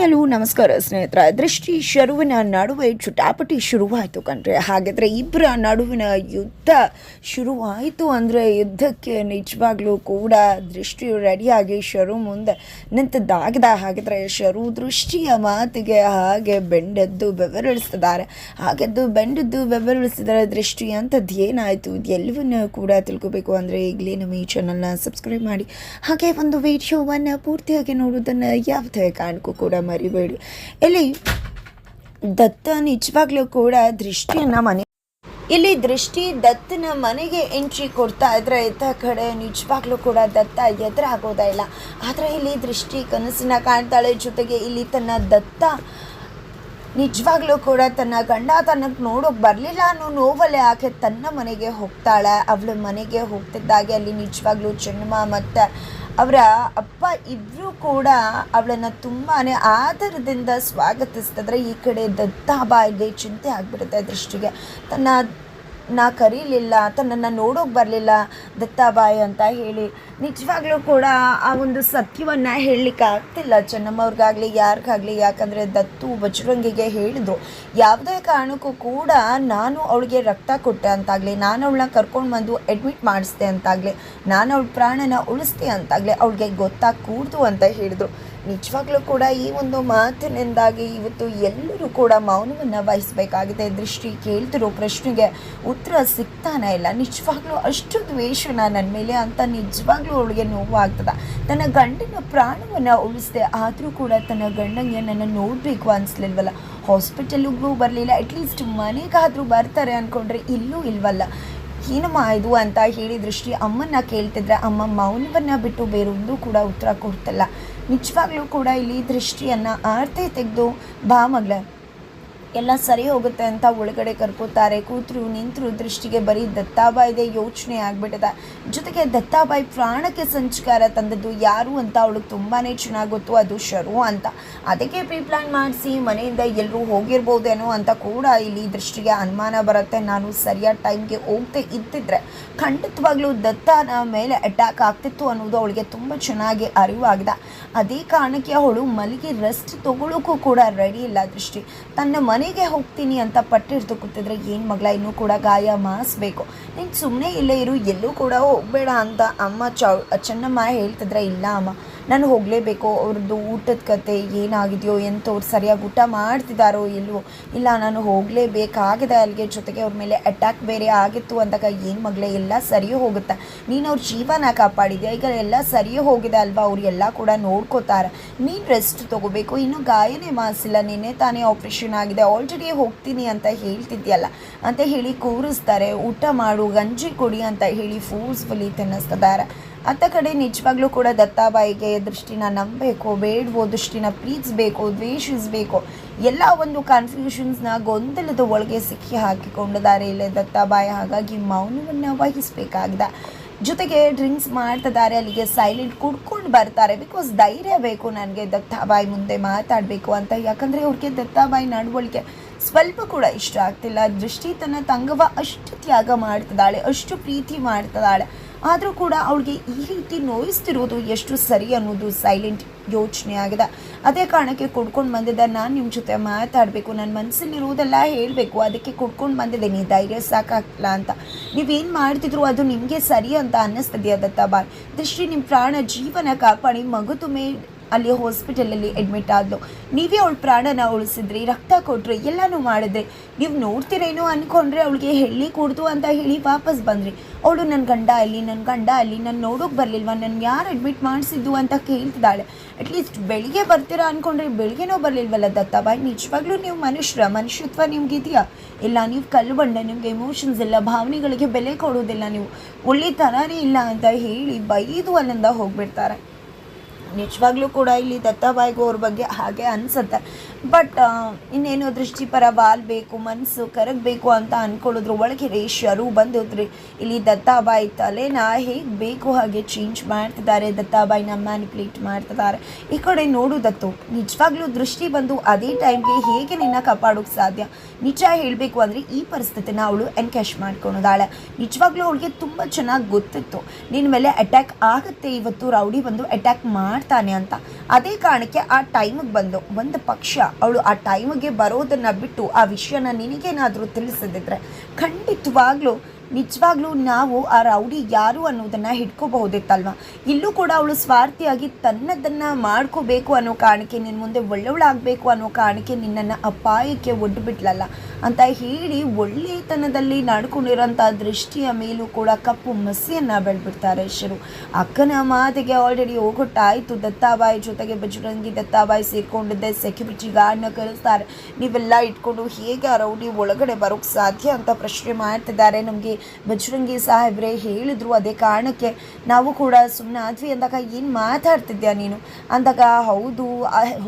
Hello ನಮಸ್ಕಾರ ಸ್ನೇಹಿತರ. ದೃಷ್ಟಿ ಶರುವಿನ ನಡುವೆ ಚುಟಾಪಟಿ ಶುರುವಾಯಿತು ಕಣ್ರಿ. ಹಾಗಿದ್ರೆ ಇಬ್ಬರ ನಡುವಿನ ಯುದ್ಧ ಶುರುವಾಯಿತು ಅಂದರೆ ಯುದ್ಧಕ್ಕೆ ನಿಜವಾಗ್ಲೂ ಕೂಡ ದೃಷ್ಟಿ ರೆಡಿಯಾಗಿ ಶರು ಮುಂದೆ ನಿಂತದ್ದಾಗದ. ಹಾಗಿದ್ರೆ ಶರು ದೃಷ್ಟಿಯ ಮಾತಿಗೆ ಹಾಗೆ ಬೆಂಡೆದ್ದು ಬೆವರಿಳಿಸ್ತಿದ್ದಾರೆ. ಹಾಗೆದ್ದು ಬೆಂಡೆದ್ದು ಬೆವರಿಳಿಸಿದರೆ ದೃಷ್ಟಿ ಅಂಥದ್ದು ಏನಾಯಿತು? ಎಲ್ಲವನ್ನು ಕೂಡ ತಿಳ್ಕೊಬೇಕು ಅಂದರೆ ಈಗಲೇ ನಮ್ಮ ಈ ಚಾನಲ್ನ ಸಬ್ಸ್ಕ್ರೈಬ್ ಮಾಡಿ. ಹಾಗೆ ಒಂದು ವಿಡಿಯೋವನ್ನು ಪೂರ್ತಿಯಾಗಿ ನೋಡೋದನ್ನು ಯಾವುದೇ ಕಾರಣಕ್ಕೂ ಕೂಡ ಮರಿಬೇಡಿ. ಇಲ್ಲಿ ದತ್ತ ನಿಜವಾಗ್ಲೂ ಕೂಡ ದೃಷ್ಟಿಯನ್ನ ಮನೆ ಇಲ್ಲಿ ದೃಷ್ಟಿ ದತ್ತನ ಮನೆಗೆ ಎಂಟ್ರಿ ಕೊಡ್ತಾ ಇದ್ರೆ ಇದ್ದ ಕಡೆ ನಿಜವಾಗ್ಲೂ ಕೂಡ ದತ್ತ ಎದುರಾಗೋದೇ ಇಲ್ಲ. ಆದರೆ ಇಲ್ಲಿ ದೃಷ್ಟಿ ಕನಸಿನ ಕಾಣ್ತಾಳೆ ಜೊತೆಗೆ ಇಲ್ಲಿ ತನ್ನ ದತ್ತ ನಿಜವಾಗ್ಲೂ ಕೂಡ ತನ್ನ ಗಂಡ ತನಗೆ ನೋಡೋಕೆ ಬರಲಿಲ್ಲ ಅನ್ನೋ ನೋವಲ್ಲೇ ಆಕೆ ತನ್ನ ಮನೆಗೆ ಹೋಗ್ತಾಳೆ. ಅವಳ ಮನೆಗೆ ಹೋಗ್ತಿದ್ದಾಗೆ ಅಲ್ಲಿ ನಿಜವಾಗ್ಲೂ ಚೆನ್ನಮ್ಮ ಮತ್ತು ಅವರ ಅಪ್ಪ ಇಬ್ಬರೂ ಕೂಡ ಅವಳನ್ನು ತುಂಬಾ ಆದರದಿಂದ ಸ್ವಾಗತಿಸ್ತಿದ್ರೆ ಈ ಕಡೆ ದತ್ತಾಬಾಯಿಗೆ ಚಿಂತೆ ಆಗಿಬಿಡುತ್ತೆ ದೃಷ್ಟಿಗೆ. ತನ್ನ ನಾ ಕರೀಲಿಲ್ಲ ನನ್ನ ನೋಡೋಕೆ ಬರಲಿಲ್ಲ, ದತ್ತಾಬಾಯಿ ಅಂತ ಹೇಳಿ. ನಿಜವಾಗ್ಲೂ ಕೂಡ ಆ ಒಂದು ಸತ್ಯವನ್ನು ಹೇಳಲಿಕ್ಕೆ ಆಗ್ತಿಲ್ಲ ಚೆನ್ನಮ್ಮವ್ರಿಗಾಗಲಿ ಯಾರಿಗಾಗಲಿ. ಯಾಕಂದರೆ ದತ್ತು ಬಜರಂಗಿಗೆ ಹೇಳಿದರು ಯಾವುದೇ ಕಾರಣಕ್ಕೂ ಕೂಡ ನಾನು ಅವಳಿಗೆ ರಕ್ತ ಕೊಟ್ಟೆ ಅಂತಾಗಲಿ, ನಾನು ಅವಳನ್ನ ಕರ್ಕೊಂಡು ಬಂದು ಅಡ್ಮಿಟ್ ಮಾಡಿಸ್ದೆ ಅಂತಾಗಲಿ, ನಾನು ಅವಳ ಪ್ರಾಣನ ಉಳಿಸ್ದೆ ಅಂತಾಗಲಿ, ಅವಳಿಗೆ ಗೊತ್ತಾಗ್ಕೂಡ್ದು ಅಂತ ಹೇಳಿದರು. ನಿಜವಾಗ್ಲೂ ಕೂಡ ಈ ಒಂದು ಮಾತಿನಿಂದಾಗಿ ಇವತ್ತು ಎಲ್ಲರೂ ಕೂಡ ಮೌನವನ್ನು ವಹಿಸಬೇಕಾಗಿದೆ. ದೃಷ್ಟಿ ಕೇಳ್ತಿರೋ ಪ್ರಶ್ನೆಗೆ ಉತ್ತರ ಸಿಗ್ತಾನೆ ಇಲ್ಲ. ನಿಜವಾಗ್ಲೂ ಅಷ್ಟು ದ್ವೇಷನ ನನ್ನ ಮೇಲೆ ಅಂತ ನಿಜವಾಗ್ಲೂ ಅವಳಿಗೆ ನೋವಾಗ್ತದೆ. ತನ್ನ ಗಂಡನ ಪ್ರಾಣವನ್ನು ಉಳಿಸಿದೆ ಆದರೂ ಕೂಡ ತನ್ನ ಗಂಡನಿಗೆ ನನ್ನ ನೋಡಬೇಕು ಅನಿಸ್ಲಿಲ್ವಲ್ಲ. ಹಾಸ್ಪಿಟಲ್ಗೂ ಬರಲಿಲ್ಲ. ಅಟ್ಲೀಸ್ಟ್ ಮನೆಗಾದರೂ ಬರ್ತಾರೆ ಅಂದ್ಕೊಂಡ್ರೆ ಇಲ್ಲೂ ಇಲ್ವಲ್ಲ. ಏನಮ್ಮ ಇದು ಅಂತ ಹೇಳಿ ದೃಷ್ಟಿ ಅಮ್ಮನ್ನ ಕೇಳ್ತಿದ್ರೆ ಅಮ್ಮ ಮೌನವನ್ನ ಬಿಟ್ಟು ಬೇರೊಂದು ಕೂಡ ಉತ್ತರ ಕೊಡ್ತಲ್ಲ. ನಿಜವಾಗ್ಲೂ ಕೂಡ ಇಲ್ಲಿ ದೃಷ್ಟಿಯನ್ನು ಆರ್ತೆ ತೆಗೆದು ಬಾ ಮಗಳ. ಎಲ್ಲ ಸರಿ ಹೋಗುತ್ತೆ ಅಂತ ಒಳಗಡೆ ಕರ್ಕೋತಾರೆ. ಕೂತರು, ನಿಂತರು, ದೃಷ್ಟಿಗೆ ಬರೀ ದತ್ತಾಬಾಯಿದೆ ಯೋಚನೆ ಆಗ್ಬಿಟ್ಟಿದೆ. ಜೊತೆಗೆ ದತ್ತಾಬಾಯಿ ಪ್ರಾಣಕ್ಕೆ ಸಂಚಕಾರ ತಂದದ್ದು ಯಾರು ಅಂತ ಅವಳು ತುಂಬಾ ಚೆನ್ನಾಗಿ ಗೊತ್ತು. ಅದು ಶರು ಅಂತ. ಅದಕ್ಕೆ ಪ್ರೀ ಪ್ಲಾನ್ ಮಾಡಿಸಿ ಮನೆಯಿಂದ ಎಲ್ಲರೂ ಹೋಗಿರ್ಬೋದೇನೋ ಅಂತ ಕೂಡ ಇಲ್ಲಿ ದೃಷ್ಟಿಗೆ ಅನುಮಾನ ಬರುತ್ತೆ. ನಾನು ಸರಿಯಾದ ಟೈಮ್ಗೆ ಹೋಗ್ತೇ ಇದ್ದಿದ್ರೆ ಖಂಡಿತವಾಗ್ಲೂ ದತ್ತನ ಮೇಲೆ ಅಟ್ಯಾಕ್ ಆಗ್ತಿತ್ತು ಅನ್ನೋದು ಅವಳಿಗೆ ತುಂಬ ಚೆನ್ನಾಗಿ ಅರಿವಾಗಿದೆ. ಅದೇ ಕಾರಣಕ್ಕೆ ಅವಳು ಮಲಗಿ ರೆಸ್ಟ್ ತಗೊಳ್ಳೋಕ್ಕೂ ಕೂಡ ರೆಡಿ ಇಲ್ಲ ದೃಷ್ಟಿ. ತನ್ನ ಮನೆಗೆ ಹೋಗ್ತೀನಿ ಅಂತ ಪಟ್ಟಿರ್ದು ಕೂತಿದ್ರೆ ಏನು ಮಗಳ, ಇನ್ನೂ ಕೂಡ ಗಾಯ ಮಾಸ್ಬೇಕು ನೀನು ಸುಮ್ಮನೆ ಇಲ್ಲೇ ಇರು, ಎಲ್ಲೂ ಕೂಡ ಹೋಗಬೇಡ ಅಂತ ಅಮ್ಮ ಚೌ ಚೆನ್ನಮ್ಮ ಹೇಳ್ತಿದ್ರೆ, ಇಲ್ಲ ಅಮ್ಮ. ನಾನು ಹೋಗಲೇಬೇಕು, ಅವ್ರದ್ದು ಊಟದ ಕತೆ ಏನಾಗಿದೆಯೋ ಎಂಥವ್ರು ಸರಿಯಾಗಿ ಊಟ ಮಾಡ್ತಿದ್ದಾರೋ ಇಲ್ವೋ, ಇಲ್ಲ ನಾನು ಹೋಗಲೇಬೇಕಾಗಿದೆ ಅಲ್ಲಿಗೆ, ಜೊತೆಗೆ ಅವ್ರ ಮೇಲೆ ಅಟ್ಯಾಕ್ ಬೇರೆ ಆಗಿತ್ತು ಅಂದಾಗ ಏನು ಮಗಳೇ, ಎಲ್ಲ ಸರಿ ಹೋಗುತ್ತೆ? ನೀನು ಅವ್ರ ಜೀವನ ಕಾಪಾಡಿದ್ಯಾ? ಈಗ ಎಲ್ಲ ಸರಿ ಹೋಗಿದೆ ಅಲ್ವಾ? ಅವ್ರು ಎಲ್ಲ ಕೂಡ ನೋಡ್ಕೋತಾರೆ. ನೀನು ರೆಸ್ಟ್ ತೊಗೋಬೇಕು, ಇನ್ನೂ ಗಾಯನೇ ಮಾಸಿಲ್ಲ ನಿನ್ನೆ ತಾನೇ ಆಪ್ರೇಷನ್ ಆಗಿದೆ ಆಲ್ರೆಡಿ ಹೋಗ್ತೀನಿ ಅಂತ ಹೇಳ್ತಿದ್ಯಲ್ಲ? ಅಂತ ಹೇಳಿ ಕೂರಿಸ್ತಾರೆ, ಊಟ ಮಾಡು, ಗಂಜಿ ಕೊಡಿ ಅಂತ ಹೇಳಿ ಫೋರ್ಸ್ಫುಲಿ ತಿನ್ನಿಸ್ತಿದ್ದಾರೆ ಅತ್ತ ಕಡೆ ನಿಜವಾಗ್ಲೂ ಕೂಡ ದತ್ತಾಬಾಯಿಗೆ ದೃಷ್ಟಿನ ನಂಬಬೇಕು, ಬೇಡವೋ, ದೃಷ್ಟಿನ ಪ್ರೀತಿಸ್ಬೇಕು ದ್ವೇಷಿಸಬೇಕು, ಎಲ್ಲ ಒಂದು ಕನ್ಫ್ಯೂಷನ್ಸ್ನ ಗೊಂದಲದ ಒಳಗೆ ಸಿಕ್ಕಿ ಹಾಕಿಕೊಂಡಿದ್ದಾರೆ ಇಲ್ಲೇ ದತ್ತಾಬಾಯಿ. ಹಾಗಾಗಿ ಮೌನವನ್ನು ವಹಿಸಬೇಕಾಗಿದೆ. ಜೊತೆಗೆ ಡ್ರಿಂಕ್ಸ್ ಮಾಡ್ತಿದ್ದಾರೆ, ಅಲ್ಲಿಗೆ ಸೈಲೆಂಟ್ ಕುಡ್ಕೊಂಡು ಬರ್ತಾರೆ. ಬಿಕಾಸ್ ಧೈರ್ಯ ಬೇಕು ನನಗೆ ದತ್ತಾಬಾಯಿ ಮುಂದೆ ಮಾತಾಡಬೇಕು ಅಂತ. ಯಾಕಂದರೆ ಅವ್ರಿಗೆ ದತ್ತಾಬಾಯಿ ನಡವಳಿಕೆ ಸ್ವಲ್ಪ ಕೂಡ ಇಷ್ಟ ಆಗ್ತಿಲ್ಲ. ದೃಷ್ಟಿ ತನ್ನ ತಂಗವ ಅಷ್ಟು ತ್ಯಾಗ ಮಾಡ್ತಿದ್ದಾಳೆ, ಅಷ್ಟು ಪ್ರೀತಿ ಮಾಡ್ತಿದ್ದಾಳೆ. ಆದರೂ ಕೂಡ ಅವಳಿಗೆ ಈ ರೀತಿ ನೋಯಿಸ್ತಿರೋದು ಎಷ್ಟು ಸರಿ ಅನ್ನೋದು ಸೈಲೆಂಟ್ ಯೋಚನೆ ಆಗಿದೆ. ಅದೇ ಕಾರಣಕ್ಕೆ ಕೊಡ್ಕೊಂಡು ಬಂದಿದ್ದೆ ನಾನು ನಿಮ್ಮ ಜೊತೆ ಮಾತಾಡಬೇಕು ನನ್ನ ಮನಸ್ಸಲ್ಲಿರೋದೆಲ್ಲ ಹೇಳಬೇಕು, ಅದಕ್ಕೆ ಕುಡ್ಕೊಂಡು ಬಂದಿದ್ದೆ, ನೀ ಧೈರ್ಯ ಸಾಕಾಗ್ತಿಲ್ಲ ಅಂತ. ನೀವೇನು ಮಾಡ್ತಿದ್ರು ಅದು ನಿಮಗೆ ಸರಿ ಅಂತ ಅನ್ನಿಸ್ತದೆಯಾ ದತ್ತಾಬಾಯ್ ದೃಷ್ಟಿ ನಿಮ್ಮ ಪ್ರಾಣ ಜೀವನ ಕಾಪಾಡಿ ಮಗು ತುಮೆ ಅಲ್ಲಿ ಹಾಸ್ಪಿಟಲಲ್ಲಿ ಅಡ್ಮಿಟ್ ಆದ್ಲು. ನೀವೇ ಅವಳ ಪ್ರಾಣನ ಉಳಿಸಿದ್ರಿ, ರಕ್ತ ಕೊಟ್ರಿ, ಎಲ್ಲನೂ ಮಾಡಿದ್ರಿ. ನೀವು ನೋಡ್ತೀರೇನೋ ಅಂದ್ಕೊಂಡ್ರೆ ಅವಳಿಗೆ ಹೇಳಿ ಕೊಡ್ತು ಅಂತ ಹೇಳಿ ವಾಪಸ್ ಬಂದ್ರಿ. ಅವಳು ನನ್ನ ಗಂಡ ಅಲ್ಲಿ ನನ್ನ ಗಂಡ ಅಲ್ಲಿ, ನಾನು ನೋಡೋಕೆ ಬರಲಿಲ್ವ ನನ್ನ ಯಾರು ಅಡ್ಮಿಟ್ ಮಾಡಿಸಿದ್ದು ಅಂತ ಕೇಳ್ತಿದ್ದಾಳೆ. ಅಟ್ಲೀಸ್ಟ್ ಬೆಳಿಗ್ಗೆ ಬರ್ತೀರಾ ಅಂದ್ಕೊಂಡ್ರೆ ಬೆಳಿಗ್ಗೆನೋ ಬರಲಿಲ್ವಲ್ಲ ಬಾಯ್? ನಿಜವಾಗ್ಲೂ ನೀವು ಮನುಷ್ಯರ, ಮನುಷ್ಯತ್ವ ನಿಮ್ಗಿದೆಯಾ? ಇಲ್ಲ, ನೀವು ಕಲ್ಲು ಬಂಡ ನಿಮ್ಗೆ ಎಮೋಷನ್ಸ್ ಇಲ್ಲ, ಭಾವನೆಗಳಿಗೆ ಬೆಲೆ ಕೊಡೋದಿಲ್ಲ ನೀವು. ಒಳ್ಳೆ ಥರನೇ ಇಲ್ಲ ಅಂತ ಹೇಳಿ ಬೈದು ಅಲ್ಲಿಂದ ಹೋಗ್ಬಿಡ್ತಾರೆ. ನಿಜವಾಗ್ಲೂ ಕೂಡ ಇಲ್ಲಿ ದತ್ತಾಬಾಯಿಗೂ ಅವ್ರ ಬಗ್ಗೆ ಹಾಗೆ ಅನಿಸುತ್ತೆ. ಬಟ್ ಇನ್ನೇನು ದೃಷ್ಟಿಪರ ವಾಲ್ಬೇಕು ಮನಸ್ಸು ಕರಗಬೇಕು ಅಂತ ಅಂದ್ಕೊಳ್ಳೋದ್ರ ಒಳಗೆ ರೇಷ್ಯರು ಬಂದಿದ್ರಿ. ಇಲ್ಲಿ ದತ್ತಾಬಾಯಿ ತಲೆನ ಹೇಗೆ ಬೇಕು ಹಾಗೆ ಚೇಂಜ್ ಮಾಡ್ತಿದ್ದಾರೆ. ದತ್ತಾಬಾಯಿನ ಮ್ಯಾನಿಪ್ಯುಲೇಟ್ ಮಾಡ್ತಿದ್ದಾರೆ. ಈ ಕಡೆ ನೋಡೋದತ್ತು ನಿಜವಾಗ್ಲೂ ದೃಷ್ಟಿ ಬಂದು ಅದೇ ಟೈಮ್ಗೆ ಹೇಗೆ ನಿನ್ನ ಕಾಪಾಡೋಕೆ ಸಾಧ್ಯ? ನಿಜ ಹೇಳಬೇಕು ಅಂದರೆ ಈ ಪರಿಸ್ಥಿತಿನ ಅವಳು ಎನ್ಕ್ಯಾಶ್ ಮಾಡ್ಕೊಳೋದಾಳೆ ನಿಜವಾಗ್ಲೂ ಅವಳಿಗೆ ತುಂಬ ಚೆನ್ನಾಗಿ ಗೊತ್ತಿತ್ತು. ನಿನ್ನ ಮೇಲೆ ಅಟ್ಯಾಕ್ ಆಗುತ್ತೆ, ಇವತ್ತು ರೌಡಿ ಬಂದು ಅಟ್ಯಾಕ್ ಮಾಡ್ತಾನೆ ಅಂತ. ಅದೇ ಕಾರಣಕ್ಕೆ ಆ ಟೈಮಿಗೆ ಬಂದು, ಒಂದು ಪಕ್ಷ ಅವಳು ಆ ಟೈಮಿಗೆ ಬರೋದನ್ನು ಬಿಟ್ಟು ಆ ವಿಷಯನ ನಿನಗೇನಾದರೂ ತಿಳಿಸದಿದ್ರೆ ಖಂಡಿತವಾಗ್ಲೂ, ನಿಜವಾಗ್ಲೂ ನಾವು ಆ ರೌಡಿ ಯಾರು ಅನ್ನೋದನ್ನು ಹಿಡ್ಕೋಬಹುದಿತ್ತಲ್ವ? ಇಲ್ಲೂ ಕೂಡ ಅವಳು ಸ್ವಾರ್ಥಿಯಾಗಿ ತನ್ನದನ್ನು ಮಾಡ್ಕೋಬೇಕು ಅನ್ನೋ ಕಾರಣಕ್ಕೆ ನಿನ್ನ ಮುಂದೆ ಒಳ್ಳೆಯವಳಾಗಬೇಕು ಅನ್ನೋ ಕಾರಣಕ್ಕೆ ನಿನ್ನನ್ನು ಅಪಾಯಕ್ಕೆ ಒಡ್ಡು ಬಿಟ್ಲಲ್ಲ ಅಂತ ಹೇಳಿ ಒಳ್ಳೆತನದಲ್ಲಿ ನಡ್ಕೊಂಡಿರೋಂಥ ದೃಷ್ಟಿಯ ಮೇಲೂ ಕೂಡ ಕಪ್ಪು ಮಸಿಯನ್ನು ಬೆಳೆಬಿಡ್ತಾರೆ ಶರು. ಅಕ್ಕನ ಮಾತಿಗೆ ಆಲ್ರೆಡಿ ಹೋಗೊಟ್ಟಾಯಿತು ದತ್ತಾಬಾಯಿ ಜೊತೆಗೆ ಬಜರಂಗಿ ದತ್ತಾಬಾಯಿ ಸೇರಿಕೊಂಡಿದ್ದೆ. ಸೆಕ್ಯೂರಿಟಿ ಗಾರ್ಡ್ನ ಕಳಿಸ್ತಾರೆ ನೀವೆಲ್ಲ ಇಟ್ಕೊಂಡು ಹೇಗೆ ಆ ರೌಡಿ ಒಳಗಡೆ ಬರೋಕ್ಕೆ ಸಾಧ್ಯ ಅಂತ ಪ್ರಶ್ನೆ ಮಾಡ್ತಿದ್ದಾರೆ. ನಮಗೆ ಬಜರಂಗಿ ಸಾಹೇಬ್ರೆ ಹೇಳಿದ್ರು ಅದೇ ಕಾರಣಕ್ಕೆ ನಾವು ಕೂಡ ಸುಮ್ಮನೆ ಆದ್ವಿ ಅಂದಾಗ ಏನು ಮಾತಾಡ್ತಿದ್ಯಾ ನೀನು? ಅಂದಾಗ ಹೌದು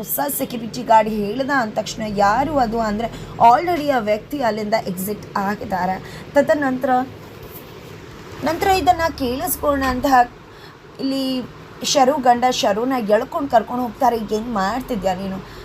ಹೊಸ ಸೆಕ್ಯೂರಿಟಿ ಗಾರ್ಡ್ ಹೇಳ್ದ ಅಂದ ತಕ್ಷಣ ಯಾರು ಅದು? ಅಂದರೆ ಆಲ್ರೆಡಿ ವ್ಯಕ್ತಿ ಅಲ್ಲಿಂದ ಎಕ್ಸಿಟ್ ಆಗಿದ್ದಾರೆ. ತದನಂತರ ನಂತರ ಇದನ್ನು ಕೇಳಿಸ್ಕೊಂಡಂತಹ ಇಲ್ಲಿ ಶರು ಗಂಡ ಶರುನ ಎಳ್ಕೊಂಡು ಕರ್ಕೊಂಡು ಹೋಗ್ತಾರೆ. ಏನು ಮಾಡ್ತಿದ್ಯಾ ನೀನು?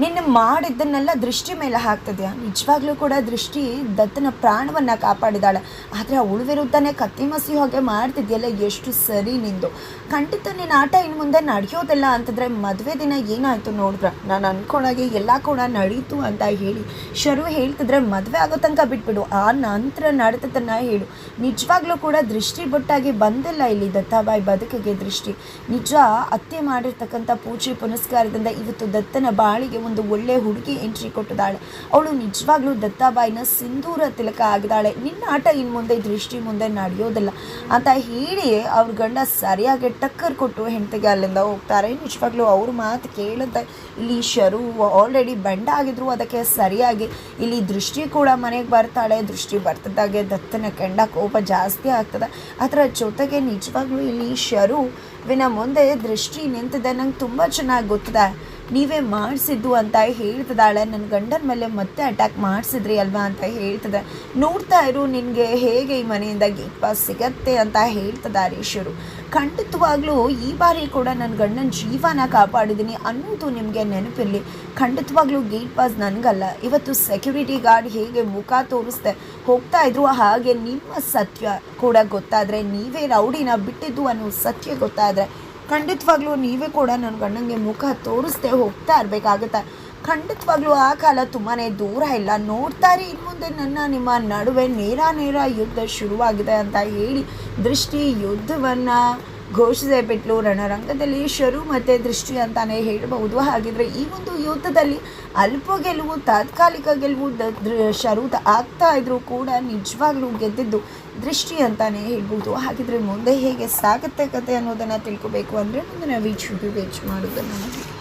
ನಿನ್ನ ಮಾಡಿದ್ದನ್ನೆಲ್ಲ ದೃಷ್ಟಿ ಮೇಲೆ ಹಾಕ್ತದ್ಯಾ? ನಿಜವಾಗ್ಲೂ ಕೂಡ ದೃಷ್ಟಿ ದತ್ತನ ಪ್ರಾಣವನ್ನು ಕಾಪಾಡಿದಾಳೆ. ಆದರೆ ಆ ವಿರುದ್ಧನೇ ಕತ್ತಿ ಮಸಿ ಹೋಗಿ ಮಾಡ್ತಿದ್ಯಲ್ಲ, ಎಷ್ಟು ಸರಿ ನಿಂದು. ಖಂಡಿತ ನಿನ್ನ ಆಟ ಇನ್ನು ಮುಂದೆ ನಡೆಯೋದಿಲ್ಲ ಅಂತಂದರೆ ಮದುವೆ ದಿನ ಏನಾಯಿತು ನೋಡಿದ್ರೆ? ನಾನು ಅನ್ಕೊಳಗೆ ಎಲ್ಲ ಕೂಡ ನಡೀತು ಅಂತ ಹೇಳಿ. ಶರು ಹೇಳ್ತಿದ್ರೆ ಮದುವೆ ಆಗೋ ತನಕ ಬಿಟ್ಬಿಡು, ಆ ನಂತರ ನಡೆದದನ್ನು ಹೇಳು. ನಿಜವಾಗ್ಲೂ ಕೂಡ ದೃಷ್ಟಿ ಬಟ್ಟಾಗಿ ಬಂದಿಲ್ಲ ಇಲ್ಲಿ ದತ್ತಾಬಾಯಿ ಬದುಕಿಗೆ ದೃಷ್ಟಿ. ನಿಜ, ಅತ್ತೆ ಮಾಡಿರ್ತಕ್ಕಂಥ ಪೂಜೆ ಪುನಸ್ಕಾರದಿಂದ ಇವತ್ತು ದತ್ತನ ಬಾಳಿಗೆ ಒಂದು ಒಳ್ಳೆ ಹುಡುಗಿ ಎಂಟ್ರಿ ಕೊಟ್ಟಿದ್ದಾಳೆ. ಅವಳು ನಿಜವಾಗ್ಲೂ ದತ್ತಾಬಾಯಿನ ಸಿಂಧೂರ ತಿಲಕ ಆಗಿದ್ದಾಳೆ. ನಿನ್ನ ಆಟ ಇನ್ನು ಮುಂದೆ, ದೃಷ್ಟಿ ಮುಂದೆ ನಡೆಯೋದಿಲ್ಲ ಅಂತ ಹೇಳಿ ಅವ್ರ ಗಂಡ ಸರಿಯಾಗಿ ಟಕ್ಕರ್ ಕೊಟ್ಟು ಹೆಂಡತಿಗೆ ಅಲ್ಲಿಂದ ಹೋಗ್ತಾರೆ. ನಿಜವಾಗ್ಲೂ ಅವ್ರ ಮಾತು ಕೇಳಿದ ಇಲ್ಲಿ ಶರು ಆಲ್ರೆಡಿ ಬೆಂಡ ಆಗಿದ್ರು. ಅದಕ್ಕೆ ಸರಿಯಾಗಿ ಇಲ್ಲಿ ದೃಷ್ಟಿ ಕೂಡ ಮನೆಗೆ ಬರ್ತಾಳೆ. ದೃಷ್ಟಿ ಬರ್ತಿದ್ದಾಗೆ ದತ್ತನ ಕೆಂಡ ಕೋಪ ಜಾಸ್ತಿ ಆಗ್ತದೆ. ಅದರ ಜೊತೆಗೆ ನಿಜವಾಗ್ಲೂ ಇಲ್ಲಿ ಶರು ವಿನ ಮುಂದೆ ದೃಷ್ಟಿ ನಿಂತಿದೆ. ನಂಗೆ ತುಂಬ ಚೆನ್ನಾಗಿ ಗೊತ್ತಿದೆ. ನೀವೇ ಮಾಡಿಸಿದ್ದು ಅಂತ ಹೇಳ್ತಿದ್ದಾಳೆ. ನನ್ನ ಗಂಡನ ಮೇಲೆ ಮತ್ತೆ ಅಟ್ಯಾಕ್ ಮಾಡಿಸಿದ್ರಿ ಅಲ್ವಾ ಅಂತ ಹೇಳ್ತದೆ. ನೋಡ್ತಾ ಇರು ನಿನಗೆ ಹೇಗೆ ಈ ಮನೆಯಿಂದ ಗೇಟ್ ಪಾಸ್ ಸಿಗತ್ತೆ ಅಂತ ಹೇಳ್ತದ ಹರೀಶರು ಖಂಡಿತವಾಗ್ಲೂ ಈ ಬಾರಿ ಕೂಡ ನನ್ನ ಗಂಡನ ಜೀವನ ಕಾಪಾಡಿದ್ದೀನಿ ಅನ್ನೋದು ನಿಮಗೆ ನೆನಪಿರಲಿ. ಖಂಡಿತವಾಗ್ಲೂ ಗೇಟ್ ಪಾಸ್ ನನಗಲ್ಲ. ಇವತ್ತು ಸೆಕ್ಯೂರಿಟಿ ಗಾರ್ಡ್ ಹೇಗೆ ಮುಖ ತೋರಿಸ್ದೆ, ಹೋಗ್ತಾ ಇದ್ರು ಹಾಗೆ ನಿಮ್ಮ ಸತ್ಯ ಕೂಡ ಗೊತ್ತಾದರೆ ನೀವೇ ರೌಡಿನ ಬಿಟ್ಟಿದ್ದು ಅನ್ನೋ ಸತ್ಯ ಗೊತ್ತಾದರೆ ಖಂಡಿತವಾಗ್ಲೂ ನೀವೇ ಕೂಡ ನನ್ನ ಗಂಡನಿಗೆ ಮುಖ ತೋರಿಸ್ದೆ ಹೋಗ್ತಾ ಇರಬೇಕಾಗತ್ತೆ. ಖಂಡಿತವಾಗ್ಲೂ ಆ ಕಾಲ ತುಂಬಾ ದೂರ ಇಲ್ಲ. ನೋಡ್ತಾರೆ ಇನ್ನು ಮುಂದೆ ನನ್ನ ನಿಮ್ಮ ನಡುವೆ ನೇರ ನೇರ ಯುದ್ಧ ಶುರುವಾಗಿದೆ ಅಂತ ಹೇಳಿ ದೃಷ್ಟಿ ಯುದ್ಧವನ್ನು ಘೋಷಿಸೇ ಬಿಟ್ಲು. ರಣರಂಗದಲ್ಲಿ ಶರು ಮತ್ತು ದೃಷ್ಟಿ ಅಂತಲೇ ಹೇಳಬಹುದು. ಹಾಗಿದ್ರೆ ಈ ಒಂದು ಯುದ್ಧದಲ್ಲಿ ಅಲ್ಪ ಗೆಲುವು, ತಾತ್ಕಾಲಿಕ ಗೆಲುವು ಶರುದ ಆಗ್ತಾ ಇದ್ರೂ ಕೂಡ ನಿಜವಾಗ್ಲೂ ಗೆದ್ದಿದ್ದು ದೃಷ್ಟಿ ಅಂತಾನೆ ಹೇಳ್ಬೋದು. ಹಾಗಿದ್ರೆ ಮುಂದೆ ಹೇಗೆ ಸಾಗುತ್ತೆ ಕತೆ ಅನ್ನೋದನ್ನು ತಿಳ್ಕೊಬೇಕು ಅಂದರೆ ಮುಂದಿನ ವೀಕ್ಷ ವೇಚ್ ಮಾಡೋದನ್ನು